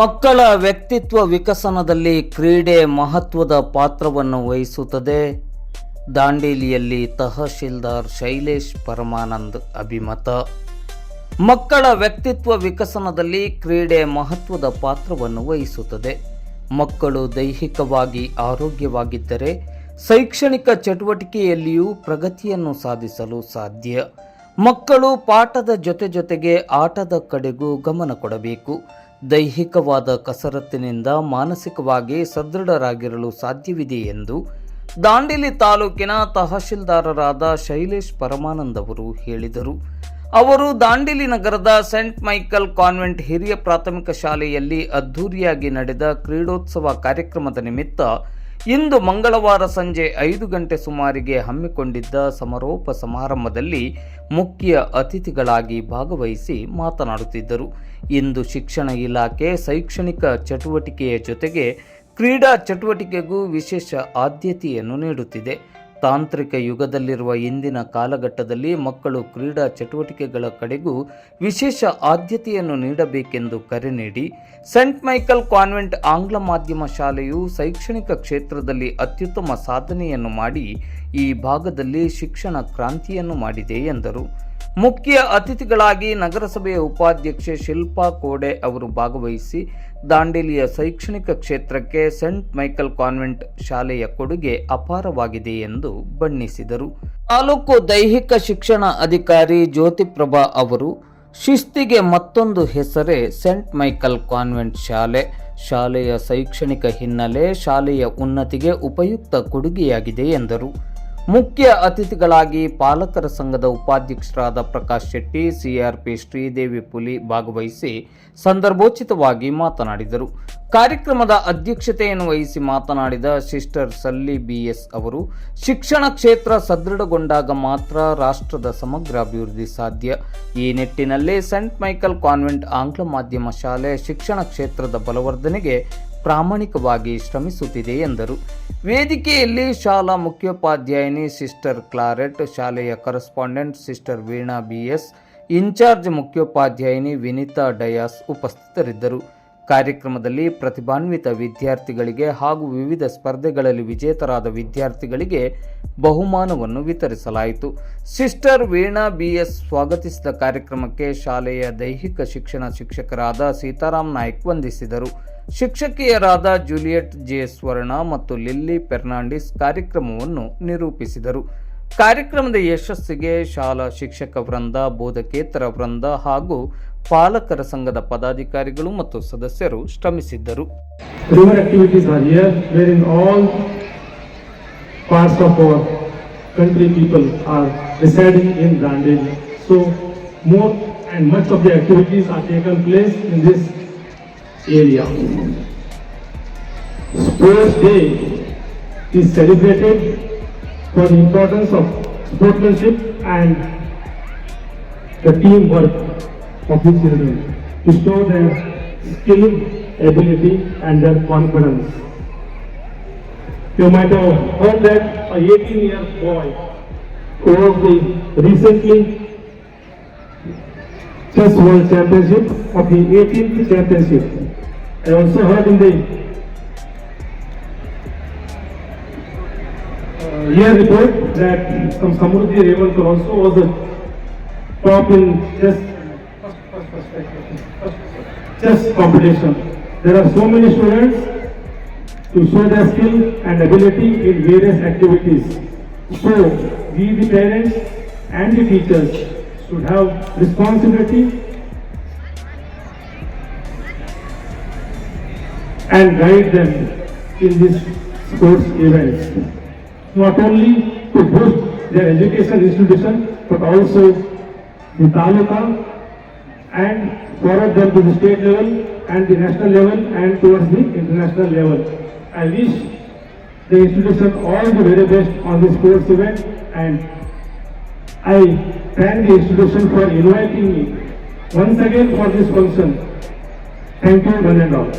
ಮಕ್ಕಳ ವ್ಯಕ್ತಿತ್ವ ವಿಕಸನದಲ್ಲಿ ಕ್ರೀಡೆ ಮಹತ್ವದ ಪಾತ್ರವನ್ನು ವಹಿಸುತ್ತದೆ. ದಾಂಡೇಲಿಯಲ್ಲಿ ತಹಶೀಲ್ದಾರ್ ಶೈಲೇಶ್ ಪರಮಾನಂದ್ ಅಭಿಮತ. ಮಕ್ಕಳ ವ್ಯಕ್ತಿತ್ವ ವಿಕಸನದಲ್ಲಿ ಕ್ರೀಡೆ ಮಹತ್ವದ ಪಾತ್ರವನ್ನು ವಹಿಸುತ್ತದೆ. ಮಕ್ಕಳು ದೈಹಿಕವಾಗಿ ಆರೋಗ್ಯವಾಗಿದ್ದರೆ, ಶೈಕ್ಷಣಿಕ ಚಟುವಟಿಕೆಯಲ್ಲಿಯೂ ಪ್ರಗತಿಯನ್ನು ಸಾಧಿಸಲು ಸಾಧ್ಯ. ಮಕ್ಕಳು ಪಾಠದ ಜೊತೆ ಜೊತೆಗೆ ಆಟದ ಕಡೆಗೂ ಗಮನ ಕೊಡಬೇಕು. ದೈಹಿಕವಾದ ಕಸರತ್ತಿನಿಂದ ಮಾನಸಿಕವಾಗಿ ಸದೃಢರಾಗಿರಲು ಸಾಧ್ಯವಿದೆ ಎಂದು ದಾಂಡೇಲಿ ತಾಲೂಕಿನ ತಹಶೀಲ್ದಾರರಾದ ಶೈಲೇಶ್ ಪರಮಾನಂದ್ ಅವರು ಹೇಳಿದರು. ಅವರು ದಾಂಡೇಲಿ ನಗರದ ಸೆಂಟ್ ಮೈಕಲ್ ಕಾನ್ವೆಂಟ್ ಹಿರಿಯ ಪ್ರಾಥಮಿಕ ಶಾಲೆಯಲ್ಲಿ ಅದ್ಧೂರಿಯಾಗಿ ನಡೆದ ಕ್ರೀಡೋತ್ಸವ ಕಾರ್ಯಕ್ರಮದ ನಿಮಿತ್ತ ಇಂದು ಮಂಗಳವಾರ ಸಂಜೆ ಐದು ಗಂಟೆ ಸುಮಾರಿಗೆ ಹಮ್ಮಿಕೊಂಡಿದ್ದ ಸಮಾರೋಪ ಸಮಾರಂಭದಲ್ಲಿ ಮುಖ್ಯ ಅತಿಥಿಗಳಾಗಿ ಭಾಗವಹಿಸಿ ಮಾತನಾಡುತ್ತಿದ್ದರು. ಇಂದು ಶಿಕ್ಷಣ ಇಲಾಖೆ ಶೈಕ್ಷಣಿಕ ಚಟುವಟಿಕೆಯ ಜೊತೆಗೆ ಕ್ರೀಡಾ ಚಟುವಟಿಕೆಗೂ ವಿಶೇಷ ಆದ್ಯತೆಯನ್ನು ನೀಡುತ್ತಿದೆ. ತಾಂತ್ರಿಕ ಯುಗದಲ್ಲಿರುವ ಇಂದಿನ ಕಾಲಘಟ್ಟದಲ್ಲಿ ಮಕ್ಕಳು ಕ್ರೀಡಾ ಚಟುವಟಿಕೆಗಳ ಕಡೆಗೂ ವಿಶೇಷ ಆದ್ಯತೆಯನ್ನು ನೀಡಬೇಕೆಂದು ಕರೆ ನೀಡಿ, ಸೆಂಟ್ ಮೈಕಲ್ ಕಾನ್ವೆಂಟ್ ಆಂಗ್ಲ ಮಾಧ್ಯಮ ಶಾಲೆಯು ಶೈಕ್ಷಣಿಕ ಕ್ಷೇತ್ರದಲ್ಲಿ ಅತ್ಯುತ್ತಮ ಸಾಧನೆಯನ್ನು ಮಾಡಿ, ಈ ಭಾಗದಲ್ಲಿ ಶಿಕ್ಷಣ ಕ್ರಾಂತಿಯನ್ನು ಮಾಡಿದೆ ಎಂದರು. ಮುಖ್ಯ ಅತಿಥಿಗಳಾಗಿ ನಗರಸಭೆಯ ಉಪಾಧ್ಯಕ್ಷೆ ಶಿಲ್ಪಾ ಕೋಡೆ ಅವರು ಭಾಗವಹಿಸಿ ದಾಂಡೇಲಿಯ ಶೈಕ್ಷಣಿಕ ಕ್ಷೇತ್ರಕ್ಕೆ ಸೆಂಟ್ ಮೈಕಲ್ ಕಾನ್ವೆಂಟ್ ಶಾಲೆಯ ಕೊಡುಗೆ ಅಪಾರವಾಗಿದೆ ಎಂದು ಬಣ್ಣಿಸಿದರು. ತಾಲೂಕು ದೈಹಿಕ ಶಿಕ್ಷಣ ಅಧಿಕಾರಿ ಜ್ಯೋತಿಪ್ರಭಾ ಅವರು, ಶಿಸ್ತಿಗೆ ಮತ್ತೊಂದು ಹೆಸರೇ ಸೆಂಟ್ ಮೈಕಲ್ ಕಾನ್ವೆಂಟ್ ಶಾಲೆ. ಶಾಲೆಯ ಶೈಕ್ಷಣಿಕ ಹಿನ್ನೆಲೆ ಶಾಲೆಯ ಉನ್ನತಿಗೆ ಉಪಯುಕ್ತ ಕೊಡುಗೆಯಾಗಿದೆ ಎಂದರು. ಮುಖ್ಯ ಅತಿಥಿಗಳಾಗಿ ಪಾಲಕರ ಸಂಘದ ಉಪಾಧ್ಯಕ್ಷರಾದ ಪ್ರಕಾಶ್ ಶೆಟ್ಟಿ, ಸಿಆರ್ಪಿ ಶ್ರೀದೇವಿ ಪುಲಿ ಭಾಗವಹಿಸಿ ಸಂದರ್ಭೋಚಿತವಾಗಿ ಮಾತನಾಡಿದರು. ಕಾರ್ಯಕ್ರಮದ ಅಧ್ಯಕ್ಷತೆಯನ್ನು ವಹಿಸಿ ಮಾತನಾಡಿದ ಸಿಸ್ಟರ್ ಸಲ್ಲಿ ಬಿಎಸ್ ಅವರು, ಶಿಕ್ಷಣ ಕ್ಷೇತ್ರ ಸದೃಢಗೊಂಡಾಗ ಮಾತ್ರ ರಾಷ್ಟ್ರದ ಸಮಗ್ರ ಅಭಿವೃದ್ಧಿ ಸಾಧ್ಯ. ಈ ನಿಟ್ಟಿನಲ್ಲಿ ಸೆಂಟ್ ಮೈಕಲ್ ಕಾನ್ವೆಂಟ್ ಆಂಗ್ಲ ಮಾಧ್ಯಮ ಶಾಲೆ ಶಿಕ್ಷಣ ಕ್ಷೇತ್ರದ ಬಲವರ್ಧನೆಗೆ ಪ್ರಾಮಾಣಿಕವಾಗಿ ಶ್ರಮಿಸುತ್ತಿದೆ ಎಂದರು. ವೇದಿಕೆಯಲ್ಲಿ ಶಾಲಾ ಮುಖ್ಯೋಪಾಧ್ಯಾಯಿನಿ ಸಿಸ್ಟರ್ ಕ್ಲಾರೆಟ್, ಶಾಲೆಯ correspondent sister Veena B S, in charge ಮುಖ್ಯೋಪಾಧ್ಯಾಯಿನಿ Vinita Dias ಉಪಸ್ಥಿತರಿದ್ದರು. ಕಾರ್ಯಕ್ರಮದಲ್ಲಿ ಪ್ರತಿಭಾನ್ವಿತ ವಿದ್ಯಾರ್ಥಿಗಳಿಗೆ ಹಾಗೂ ವಿವಿಧ ಸ್ಪರ್ಧೆಗಳಲ್ಲಿ ವಿಜೇತರಾದ ವಿದ್ಯಾರ್ಥಿಗಳಿಗೆ ಬಹುಮಾನವನ್ನು ವಿತರಿಸಲಾಯಿತು. ಸಿಸ್ಟರ್ ವೀಣಾ ಬಿಎಸ್ ಸ್ವಾಗತಿಸಿದ ಕಾರ್ಯಕ್ರಮಕ್ಕೆ ಶಾಲೆಯ ದೈಹಿಕ ಶಿಕ್ಷಣ ಶಿಕ್ಷಕರಾದ ಸೀತಾರಾಮ್ ನಾಯ್ಕ್ ವಂದಿಸಿದರು. ಶಿಕ್ಷಕಿಯರಾದ ಜೂಲಿಯಟ್ ಜೆ ಸ್ವರ್ಣ ಮತ್ತು ಲಿಲ್ಲಿ ಫೆರ್ನಾಂಡಿಸ್ ಕಾರ್ಯಕ್ರಮವನ್ನು ನಿರೂಪಿಸಿದರು. ಕಾರ್ಯಕ್ರಮದ ಯಶಸ್ಸಿಗೆ ಶಾಲಾ ಶಿಕ್ಷಕ ವೃಂದ, ಬೋಧಕೇತರ ವೃಂದ ಹಾಗೂ ಪಾಲಕರ ಸಂಘದ ಪದಾಧಿಕಾರಿಗಳು ಮತ್ತು ಸದಸ್ಯರು ಶ್ರಮಿಸಿದ್ದರು. And area. Sports Day is celebrated for the importance of sportsmanship and the teamwork of the children to show their skill, ability and their confidence. You might have heard that a 18 year boy who was the recently chess world championship of the 18th championship. I also heard in the uh, year report that Samruddhi Revankar also was the top in chess chess competition. There are so many students to show their skill and ability in various activities. So, we the parents and the teachers should have responsibility and guide them in these sports events. Not only to boost their education institution, but also the taluka and forward them to the state level and the national level and towards the international level. I wish the institution all the very best on this sports event and I thank the institution for inviting me once again for this function. Thank you one and all.